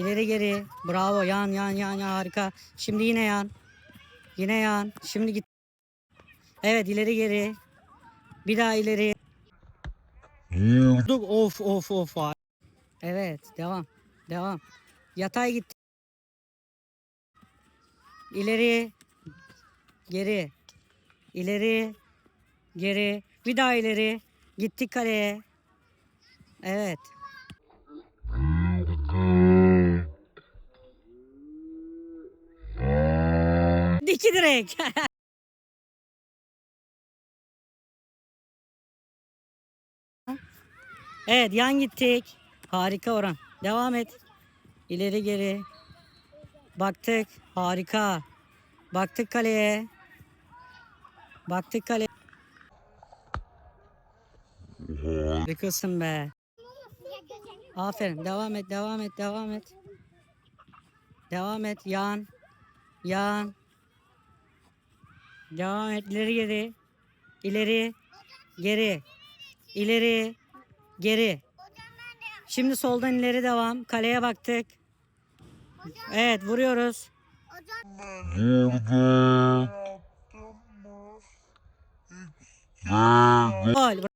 İleri geri. Bravo. Yan yan yan yan harika. Şimdi yine yan. Yine yan. Şimdi git. Evet ileri geri. Bir daha ileri. Dur, Of of of. Evet devam. Devam. Yatay git. İleri. Geri. İleri. Geri. Bir daha ileri. Gittik kaleye. Evet. Diki direkt. evet yan gittik. Harika Orhan. Devam et. İleri geri. Baktık. Harika. Baktık kaleye. Baktık kaleye. Harikasın be. Aferin. Devam et, devam et, devam et. Devam et. Yan. Yan. Devam et. İleri geri. İleri. Geri. İleri. Geri. Şimdi soldan ileri devam. Kaleye baktık. Evet vuruyoruz. Gol.